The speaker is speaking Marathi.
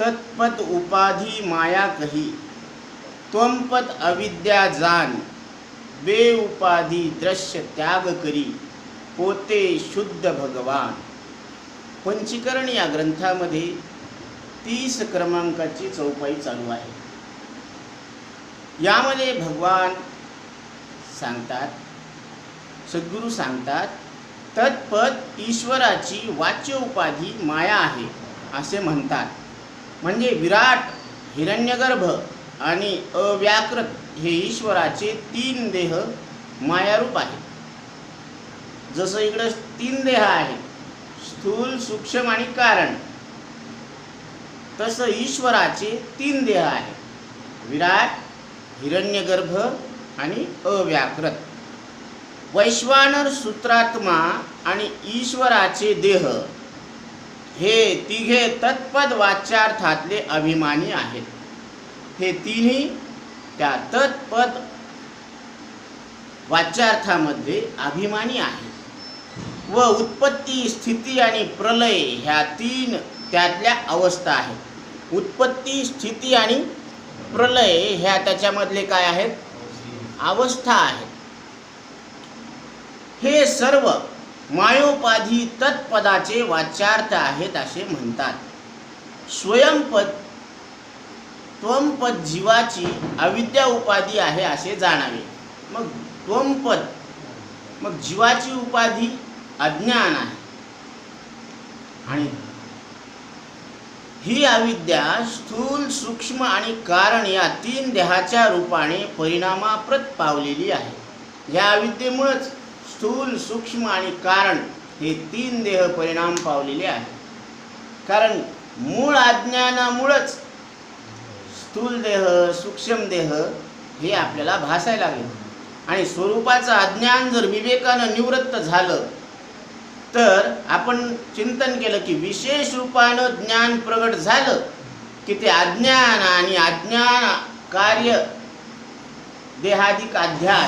तत्पद उपाधी माया कही. त्वंपद अविद्या जान. बे उपाधी दृश्य त्याग करी. पोते शुद्ध भगवान. पंचीकरण या ग्रंथामध्ये तीस क्रमांकाची चौपाई चालू आहे. यामध्ये भगवान सांगतात सद्गुरू सांगतात तत्पद ईश्वराची वाच्य उपाधी माया आहे असे म्हणतात. म्हणजे विराट हिरण्यगर्भ आणि अव्याकृत हे ईश्वराचे तीन देह मायारूप आहेत. जसं इकडं तीन देह आहेत स्थूल सूक्ष्म आणि कारण. तसं ईश्वराचे तीन देह आहेत विराट हिरण्यगर्भ आणि अव्याकृत. वैश्वानर सूत्रात्मा आणि ईश्वराचे देह हे तिघे तत्पद वाच्यार्थातले अभिमानी आहेत. हे तिन्ही त्या तत्पद वाच्यार्थामध्ये अभिमानी आहेत. व उत्पत्ती स्थिती आणि प्रलय ह्या तीन त्यातल्या अवस्था आहेत. उत्पत्ती स्थिती आणि प्रलय ह्या त्याच्यामधले काय आहेत? अवस्था आहेत. हे सर्व मायोपाधी तत्पदाचे वाच्यार्थ आहेत असे म्हणतात. स्वयंपद त्वंपद जीवाची अविद्या उपाधी आहे असे जाणावे. मग त्वंपद मग जीवाची उपाधी अज्ञान आहे. आणि ही अविद्या स्थूल सूक्ष्म आणि कारण या तीन देहाच्या रूपाने परिणामाप्रत पावलेली आहे. या अविद्येमुळेच स्थूल सूक्ष्म आणि कारण हे तीन देह परिणाम पावलेले आहे कारण मूळ अज्ञानामुळंच स्थूल देह सूक्ष्म देह हे आपल्याला भासायला लागले. आणि स्वरूपाचं अज्ञान जर विवेकानं निवृत्त झालं तर आपण चिंतन केलं की विशेष रूपानं ज्ञान प्रगट झालं की ते अज्ञान आणि अज्ञान कार्य देहाधिक अध्याय